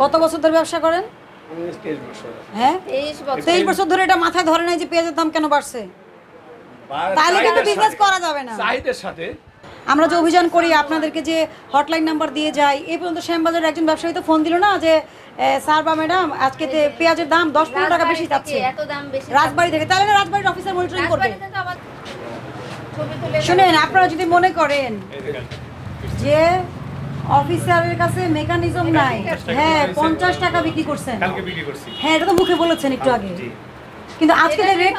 কত বছর ধরে ব্যবসা করেন? আমি তেইশ বছর। হ্যাঁ? তেইশ বছর। ধরে এটা মাথায় ধরে নাই যে পেঁয়াজের দাম কেন বাড়ছে? তাহলে কিন্তু বিজনেস করা যাবে না। চাহিদার সাথে। আমরা যে অভিযান করি আপনাদেরকে যে হটলাইন নাম্বার দিয়ে যাই এই পর্যন্ত শ্যামবাজারের একজন ব্যবসায়ী তো ফোন দিল না যে স্যার বা ম্যাডাম আজকে যে পেঁয়াজের দাম দশ পনেরো টাকা বেশি যাচ্ছে। থেকে এত দাম বেশি রাজবাড়ি থেকে। তাহলে রাজবাড়ির অফিসার মনিটরিং করবে। শুনেন আপনারা যদি মনে করেন যে অফিসারের কাছে মেকানিজম নাই। হ্যাঁ পঞ্চাশ টাকা বিক্রি করছেন। কালকে বিক্রি করছি। হ্যাঁ এটা তো মুখে বলেছেন একটু আগে। কিন্তু আজকে যে রেট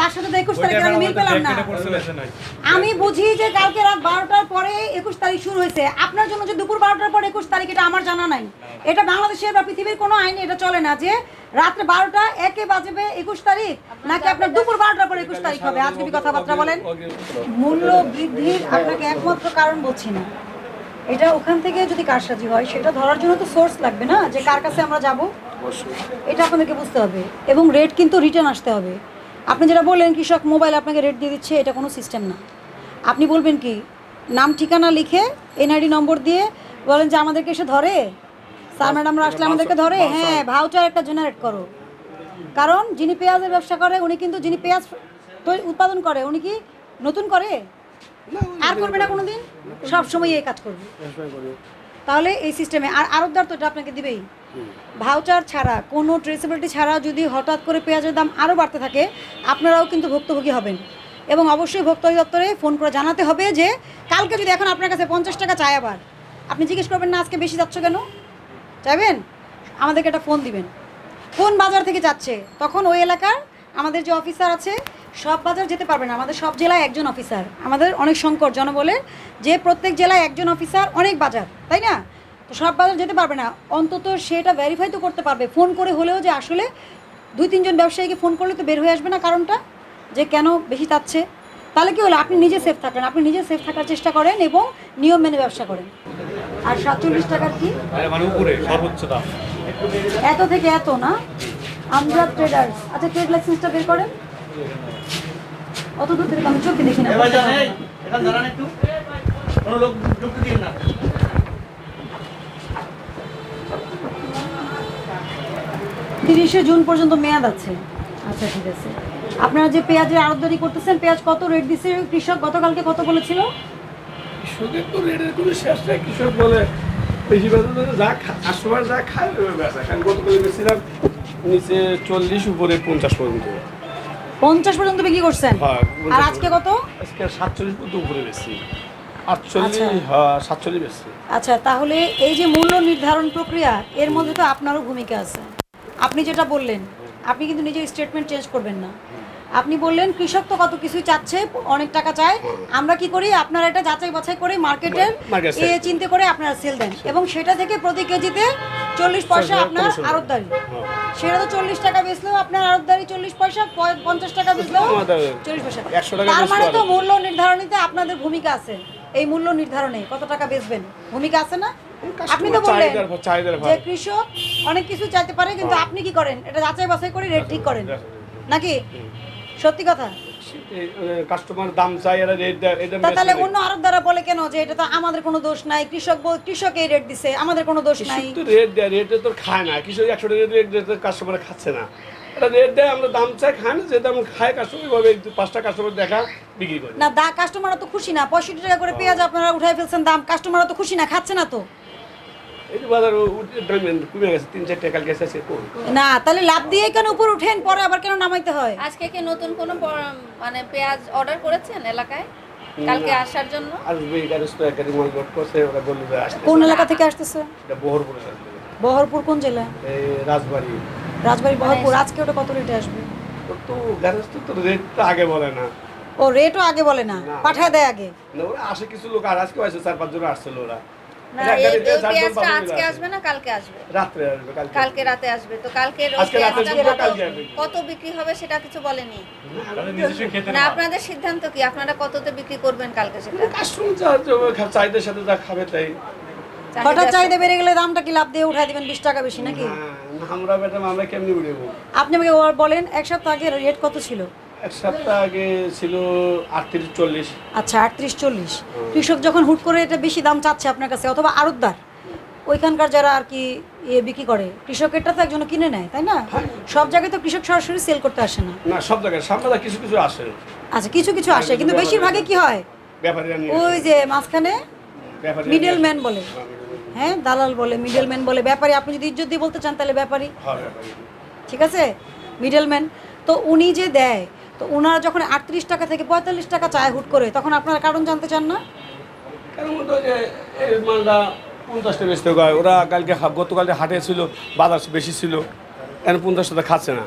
তার সাথে তো একুশ তারিখের আমি মিল পেলাম না। আমি বুঝি যে কালকে রাত বারোটার পরে একুশ তারিখ শুরু হয়েছে। আপনার জন্য যে দুপুর বারোটার পরে একুশ তারিখ এটা আমার জানা নাই। এটা বাংলাদেশের বা পৃথিবীর কোনো আইনে এটা চলে না যে রাত্রে বারোটা একে বাজবে একুশ তারিখ নাকি আপনার দুপুর বারোটার পরে একুশ তারিখ হবে? আজকে কথাবার্তা বলেন? মূল্য বৃদ্ধির আপনাকে একমাত্র কারণ বলছি না। এটা ওখান থেকে যদি কারসাজি হয় সেটা ধরার জন্য তো সোর্স লাগবে না যে কার কাছে আমরা যাব? এটা আপনাদেরকে বুঝতে হবে। এবং রেট কিন্তু রিটার্ন আসতে হবে। আপনি যেটা বললেন কৃষক মোবাইল আপনাকে রেট দিয়ে দিচ্ছে এটা কোনো সিস্টেম না। আপনি বলবেন কি নাম ঠিকানা লিখে এনআইডি নম্বর দিয়ে বলেন যে আমাদেরকে এসে ধরে। স্যার ম্যাডামরা আসলে আমাদেরকে ধরে। হ্যাঁ ভাউচার একটা জেনারেট করো। কারণ যিনি পেঁয়াজের ব্যবসা করে উনি কিন্তু যিনি পেঁয়াজ উৎপাদন করে উনি কি নতুন করে? আর করবে না কোনোদিন? সব সময় এই কাজ করবে। তাহলে এই সিস্টেমে আর আরবদার তো এটা আপনাকে দিবেই। ভাউচার ছাড়া কোনো ট্রেসেবিলিটি ছাড়া যদি হঠাৎ করে পেঁয়াজের দাম আরও বাড়তে থাকে আপনারাও কিন্তু ভুক্তভোগী হবেন। এবং অবশ্যই ভোক্তা অধিদপ্তরে ফোন করে জানাতে হবে যে কালকে যদি এখন আপনার কাছে পঞ্চাশ টাকা চাই আবার আপনি জিজ্ঞেস করবেন না আজকে বেশি যাচ্ছ কেন? চাইবেন? আমাদেরকে একটা ফোন দিবেন। কোন বাজার থেকে যাচ্ছে। তখন ওই এলাকার আমাদের যে অফিসার আছে সব বাজার যেতে পারবে না। আমাদের সব জেলায় একজন অফিসার আমাদের অনেক সংকট জনবলের যে প্রত্যেক জেলায় একজন অফিসার অনেক বাজার তাই না? তো সব বাজার যেতে পারবে না। অন্তত সেটা ভেরিফাই তো করতে পারবে। ফোন করে হলেও যে আসলে দুই তিনজন ব্যবসায়ীকে ফোন করলে তো বের হয়ে আসবে না কারণটা যে কেন বেশি চাচ্ছে? তাহলে কি হলো? আপনি নিজে সেফ থাকেন। আপনি নিজে সেফ থাকার চেষ্টা করেন এবং নিয়ম মেনে ব্যবসা করেন। আর সাতচল্লিশ টাকার কি? মানে এত থেকে এত না? আমরা ট্রেডার্স আচ্ছা ট্রেড লাইসেন্সটা বের করেন। অত দূর থেকে আমি চোখে দেখি না। এখানে দাঁড়ান একটু। কোনো লোক ঢুকতে দিন না। তিরিশে জুন পর্যন্ত মেয়াদ আছে। আচ্ছা ঠিক আছে। আপনারা যে পেঁয়াজের আড়তদারি করতেছেন পেঁয়াজ কত রেট দিছে? কৃষক গতকালকে কত বলেছিল? কৃষকের তো রেটের কোনো শেষ নেই। কৃষক বলে বেশি বেতন যা কাস্টমার যা খায় ওই বেচা কারণ গতকাল বেছিলাম নিচে চল্লিশ উপরে পঞ্চাশ পর্যন্ত। পঞ্চাশ পর্যন্ত বিক্রি করছেন? হ্যাঁ, আর আজকে কত? আজকে সাতচল্লিশ পর্যন্ত উপরে বেশি। আচ্ছা। হ্যাঁ বেশি। আচ্ছা তাহলে এই যে মূল্য নির্ধারণ প্রক্রিয়া এর মধ্যে তো আপনারও ভূমিকা আছে। আপনি যেটা বললেন আপনি কিন্তু নিজের স্টেটমেন্ট চেঞ্জ করবেন না। আপনি বললেন কৃষক তো কত কিছুই চাচ্ছে অনেক টাকা চায়। আমরা কি করি? আপনারা এটা যাচাই বাছাই করে মার্কেটের। চিন্তা করে আপনারা সেল দেন। এবং সেটা থেকে প্রতি কেজিতে চল্লিশ পয়সা আপনার। আড়তদারি হ্যাঁ। সেটা তো চল্লিশ টাকা বেচলেও আপনার আড়তদারি চল্লিশ পয়সা পঞ্চাশ টাকা বেচলেও চল্লিশ পয়সা। তার মানে তো মূল্য নির্ধারণীতে আপনাদের ভূমিকা আছে। এই মূল্য নির্ধারণে কত টাকা বেচবেন? ভূমিকা আছে না? আপনি তো বললেন। যে কৃষক অনেক কিছু চাইতে পারে কিন্তু হ্যাঁ। আপনি কি করেন? এটা যাচাই বাছাই করে রেট ঠিক করেন। নাকি? সত্যি কথা? কাস্টমার দাম চাই এরা রেট দেয় এটা তাহলে অন্য আরব দ্বারা বলে কেন যে এটা তো আমাদের কোনো দোষ নাই? কৃষক কৃষক এই রেট দিছে আমাদের কোনো দোষ নাই। কৃষক তো রেট দেয় রেটে তো খায় না। কৃষক একশো টাকা রেট দেয় কাস্টমার খাচ্ছে না। এটা রেট দেয় আমরা দাম চাই খায় না যে দাম খায় কাস্টমার ভাবে পাঁচটা কাস্টমার দেখা বিক্রি করে। না দা কাস্টমাররা তো খুশি না। পঁয়ষট্টি টাকা করে পেঁয়াজ আপনারা উঠাই ফেলছেন দাম কাস্টমাররা তো খুশি না খাচ্ছে না তো? না তাহলে লাভ দিয়ে কেন উপর উঠেন পরে আবার কেন নামাইতে হয়? আজকে কি নতুন কোনো মানে পেঁয়াজ অর্ডার করেছেন এলাকায়? কালকে আসার জন্য? কোন এলাকা থেকে আসতেছে? এটা বহরপুরে কোন জেলা? এই রাজবাড়ি। রাজবাড়ি বহরপুর আজকে ওটা কত রেটে আসবে? তো তো গ্যারেজ তো তো রেট তো আগে বলে না। ও রেটও আগে বলে না না। পাঠায় দেয় আগে। না ওরা আসে কিছু লোক আর আজকে আসে চার পাঁচ জন আসছিল ওরা। না এই গাড়িতে এই চারজন পেঁয়াজটা আজকে আসবে। না কালকে আসবে? রাত্রে আসবে কালকে কালকে রাতে আসবে। তো কালকে ওই আজকে রাতে পেঁয়াজটা আসবে, কত- কালকে আসবে। কত বিক্রি হবে সেটা কিছু বলেনি। তাহলে নিজস্ব ক্ষেতের না আপনাদের সিদ্ধান্ত কি? আপনারা কততে বিক্রি করবেন কালকে সেটা? কাস্টমার চাহিদার সাথে যা খাবে তাই। হঠাৎ চাহিদা বেড়ে গেলে দামটা কি লাভ দিয়ে উঠাই দিবেন বিশ টাকা বেশি নাকি? আমরা ম্যাডাম আমরা কেমনি উড়েবো আপনি আমাকে বলেন এক সপ্তাহ আগে রেট কত ছিল? এক সপ্তাহ আগে ছিল আটত্রিশ চল্লিশ। আচ্ছা আটত্রিশ চল্লিশ। কৃষক যখন হুট করে এটা বেশি দাম চাচ্ছে আপনার কাছে অথবা আড়তদার ওইখানকার যারা আর কি ইয়ে বিক্রি করে কৃষকেরটা তো একজন কিনে নেয় তাই না? সব জায়গায় তো কৃষক সরাসরি সেল করতে আসে না। না সব জায়গায় সামনে কিছু কিছু আসে। আচ্ছা কিছু কিছু আসে কিন্তু বেশিরভাগই কি হয়? ওই যে মাঝখানে মিডল ম্যান বলে। হ্যাঁ দালাল বলে মিডল ম্যান বলে ব্যাপারী আপনি যদি ইজ্জত দিয়ে বলতে চান তাহলে ব্যাপারী। ব্যাপারী। ঠিক আছে? মিডলম্যান তো উনি যে দেয় তো ওনারা যখন আটত্রিশ টাকা থেকে পঁয়তাল্লিশ টাকা চায় হুট করে তখন আপনারা কারণ জানতে চান না? কারণ মতো যে এই মালটা পঞ্চাশটা বেচতে হয় ওরা কালকে হা- গতকালকে হাটে ছিল বাজার বেশি ছিল। এখন পঞ্চাশ টাকা খাচ্ছে না।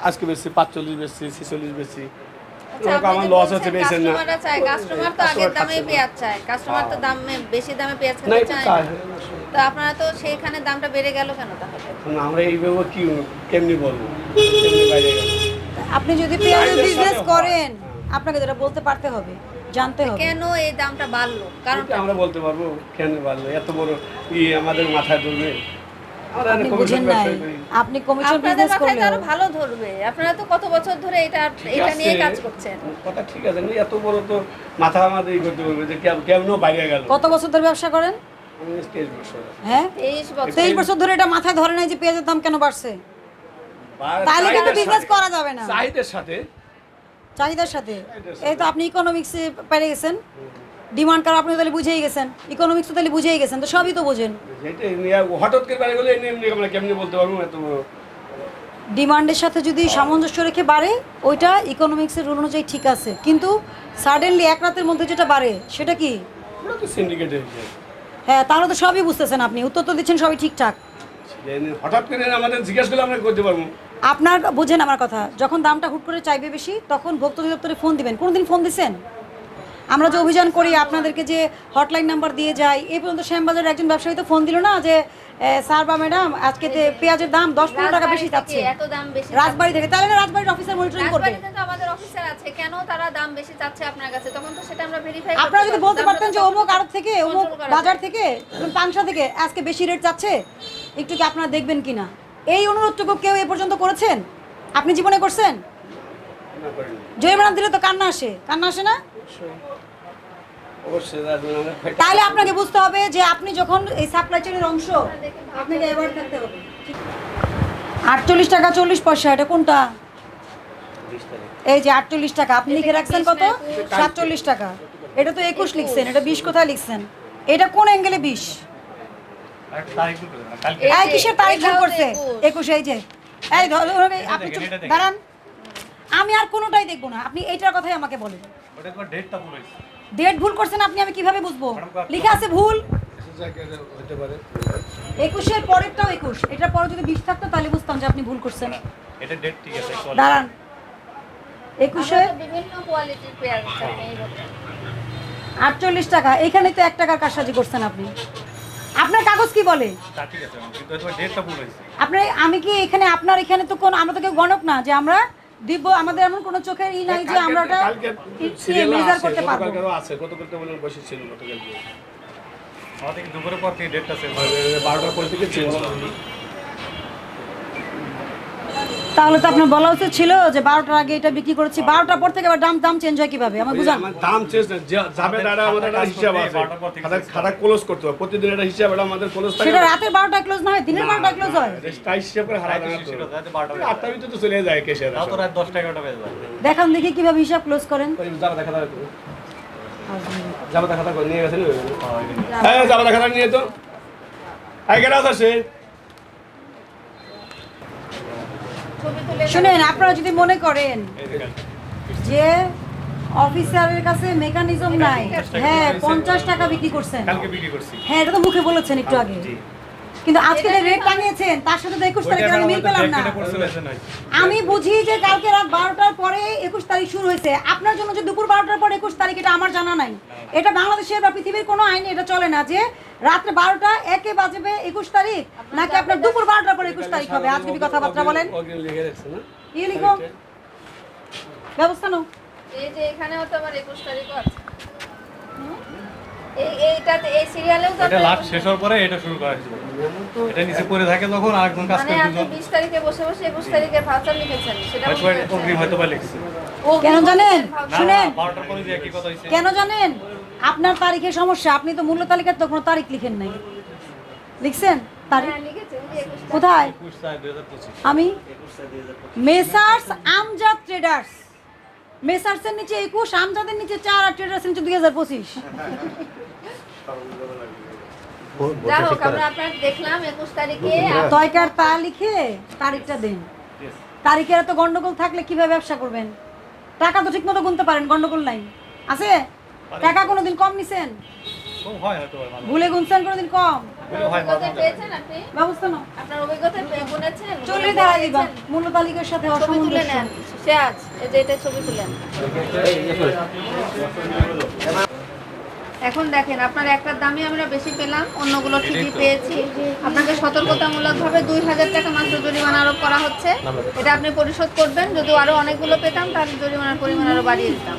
আজকে বেশি পাঁচচল্লিশ বেশি ছিচল্লিশ বেশি আচ্ছা, আমার লস হচ্ছে বেচেন না। চায় কাস্টমার তো আগের কাস্টমার দামে পেঁয়াজ চায়। কাস্টমার তো দামে বেশি দামে পেঁয়াজ না খেতে চায় চায় তো আপনারা তো সেইখানে দামটা বেড়ে গেল কেন তাহলে? আমরা এইভাবে কি কেমনি বলব? বাইরে আপনি যদি পেঁয়াজের বিজনেস করেন আপনাকে যেটা বলতে পারতে হবে জানতে হবে। কেন এই দামটা বাড়লো? কারণ আমরা বলতে পারব কেন পারল এত বড় ই আমাদের মাথায় ধরবে। আপনি বুঝেন নাই। আপনি কমিশন বিজনেস আরও ভালো ধরবে। আপনারা তো কত বছর ধরে এটা এটা নিয়ে কাজ করছেন। কথা ঠিক আছে কিন্তু এত বড় তো মাথা আমাদের ই করতে পারবে যে কেমন বাইরে গেল। কত বছর ধরে ব্যবসা করেন? আমি তেইশ বছর। হ্যাঁ? তেইশ বছর ধরে এটা মাথায় ধরে নাই যে পেঁয়াজের দাম কেন বাড়ছে? তাহলে কিন্তু বিজনেস করা যাবে না। চাহিদার সাথে। চাহিদার সাথে। এই তো আপনি ইকোনমিক্সে পেরে গেছেন। ডিমান্ড কার আপনি তাহলে বুঝেই গেছেন। ইকোনমিক্স তো তাহলে বুঝেই গেছেন তো সবই তো বোঝেন। হঠাৎ করে বাইরে গেলে আমরা কেমনি বলতে পারব? এত ডিমান্ডের সাথে যদি সামঞ্জস্য রেখে বাড়ে ওইটা ইকোনমিক্সের রুল অনুযায়ী ঠিক আছে। কিন্তু সাডেনলি এক রাতের মধ্যে যেটা বাড়ে সেটা কি? হ্যাঁ তাহলে তো সবই বুঝতেছেন আপনি। উত্তর তো দিচ্ছেন সবই ঠিকঠাক। হঠাৎ করে আমাদের জিজ্ঞেস করলে আমরা করতে পারব? আপনার বোঝেন আমার কথা যখন দামটা হুট করে চাইবে বেশি তখন ভোক্তা অধিদপ্তরে ফোন দিবেন। কোনোদিন ফোন দিছেন? আমরা যে অভিযান করি আপনাদেরকে যে হটলাইন নাম্বার দিয়ে যাই এই পর্যন্ত শ্যামবাজারের একজন ব্যবসায়ী তো ফোন দিল না যে স্যার বা ম্যাডাম আজকে যে পেঁয়াজের দাম দশ পনেরো টাকা বেশি যাচ্ছে। এত দাম বেশি রাজবাড়ি থেকে। তাহলে রাজবাড়ির অফিসার মনিটরিং করবে। আমাদের অফিসার আছে কেন তারা দাম বেশি চাচ্ছে আপনার কাছে? তখন তো সেটা আমরা ভেরিফাই আপনারা যদি বলতে পারতেন যে অমুক আড়ত থেকে অমুক বাজার থেকে পাংশা থেকে আজকে বেশি রেট চাচ্ছে একটু কি আপনারা দেখবেন কিনা? এই অনুরোধটুকু কেউ এ পর্যন্ত করেছেন? আপনি জীবনে করছেন? না দিলে তো কান্না আসে। কান্না আসে না? তাহলে আপনাকে বুঝতে হবে যে আপনি যখন এই সাপ্লাই চেনের অংশ আপনাকে অ্যাভয়েড থাকতে হবে। আটচল্লিশ টাকা চল্লিশ পয়সা এটা কোনটা? এই যে আটচল্লিশ টাকা আপনি লিখে রাখছেন কত? সাতচল্লিশ টাকা। এটা তো একুশ লিখছেন এটা বিশ কোথায় লিখছেন? এটা কোন অ্যাঙ্গেলে বিশ আরেকটা তারিখ বলতে হবে না, কালকে এই কিসের তারিখ ভুল করছে? একুশ। এই যে। এই আপনি। দাঁড়ান। আমি আর কোনোটাই দেখব না। আপনি এইটার কথাই আমাকে বলেন। ওটা তোমার ডেটটা ভুল হয়েছে। ডেট ভুল করছেন আপনি আমি কীভাবে বুঝব? লিখে আছে ভুল। একুশের পরেরটাও একুশ। এটার পরে যদি বিশ থাকতো তাহলে বুঝতাম যে আপনি ভুল করছেন। এটা ডেট ঠিক আছে একটু দাঁড়ান। একুশে। আটচল্লিশ টাকা। এইখানে তো এক টাকার কারসাজি করছেন আপনি। আপনার কাগজ কি বলে? তা ঠিক আছে ম্যাম, কিন্তু তোমার ডেটটা ভুল হয়েছে। আপনার আমি কি এখানে আপনার এখানে তো কোন আমরা তো কেউ গণক না যে আমরা দিব আমাদের এমন কোনো চোখের ই নাই যে আমরা ওটা মেজার করতে পারব। গতকালকেও আছে গতকালকে বলে বসে গতকালকে। আমাদের দুপুরের পর থেকে ডেটটা সেভ বারোটার পর থেকে চেঞ্জ তাহলে তো আপনার বলা উচিত ছিল যে বারোটার আগে এটা বিক্রি করেছি। বারোটার পর থেকে আবার দাম দাম চেঞ্জ হয় কীভাবে? আমার বুঝান। দাম চেঞ্জ না যে- যাবে দাঁড়া আমাদের একটা হিসাব আছে। খাতা খাতা ক্লোজ করতে হবে। প্রতিদিন একটা হিসাব এটা আমাদের ক্লোজ থাকে সেটা রাতের বারোটায় ক্লোজ না হয় দিনের বারোটায় ক্লোজ হয়। তাই হিসাব করে হারা রাতে ছিল, রাতে বারোটা বেজে আটটা ভিতরে তো চলে যায় কেসে তাও তো রাত দশটা এগারোটা বেজে যায়। দেখান দেখি কীভাবে হিসাব ক্লোজ করেন। যাবা দেখা দেখা যাবা দেখা নিয়ে গেছে হ্যাঁ। হ্যাঁ যাবা দেখা নিয়ে তো। আই কেন আছে ছবি তুলে শুনেন আপনারা যদি মনে করেন যে অফিসারের কাছে মেকানিজম নাই হ্যাঁ পঞ্চাশ টাকা বিক্রি করছেন। কালকে বিক্রি করছি। হ্যাঁ এটা তো মুখে বলেছেন একটু আগে। কিন্তু আজকে যে রেট টাঙিয়েছেন তার সাথে তো একুশ তারিখের আমি মিল পেলাম না। আমি বুঝি যে কালকে রাত বারোটার পরে একুশ তারিখ শুরু হয়েছে। আপনার জন্য যে দুপুর বারোটার পরে একুশ তারিখ এটা আমার জানা নাই। এটা বাংলাদেশের বা পৃথিবীর কোনো আইনে এটা চলে না যে রাত্রে বারোটা একে বাজবে একুশ তারিখ নাকি আপনার দুপুর বারোটার পরে একুশ তারিখ হবে? আজকে কথাবার্তা বলেন? ওকে লিখে? ব্যবস্থা নাও। এই যে এখানেও তো আবার একুশ তারিখও আছে। এই এইটাতে এই সিরিয়ালেও তো এটা লাস্ট শেষ হওয়ার পরে এটা শুরু করা হয়েছিল। এটা নিচে পড়ে থাকে যখন আরেকজন কাজ মানে করে তারিখে বসে বসে একুশ তারিখে ভাউচার লিখেছেন সেটা হয়তো বুঝতে পেরেছেন? অগ্রিম হয়তো বা লিখছে। ও কেন জানেন? শুনেন। কেন জানেন? আপনার তারিখের সমস্যা আপনি তো মূল্য তালিকার তো কোনো তারিখ লিখেন নাই। লিখছেন? তারিখ? হ্যাঁ, লিখেছে, ওই যে 21 কোথায়? আমি? মেসার্স আমজাদ ট্রেডার্স মেসার্সের নিচে একুশ আমজাদের নিচে চার আর ট্রেডার্সের নিচে দুই হাজার পঁচিশ। যা হোক আমরা আপনার দেখলাম একুশ তারিখে। আপ- তয়কার তা লিখে তারিখটা দিন। তারিখের এত গন্ডগোল থাকলে কীভাবে ব্যবসা করবেন? টাকা তো ঠিক মতো গুনতে পারেন গন্ডগোল নাই। আছে? টাকা কোনোদিন কম নিছেন? কম হয় হয়তো ভুলে গুনছেন কোনোদিন কম? চল্লিশ দিবা। মূল্য তালিকার সাথে নেন। সে আজ এটা ছবি এখন দেখেন, আপনার একটার দামই আমরা বেশি পেলাম, অন্যগুলো ঠিকই পেয়েছি। আপনাকে সতর্কতামূলকভাবে দুই হাজার টাকা মাত্র জরিমানা আরোপ করা হচ্ছে। এটা আপনি পরিশোধ করবেন, যদি আরও অনেকগুলো পেতাম, তাহলে জরিমানার পরিমাণ আরও বাড়িয়ে দিতাম।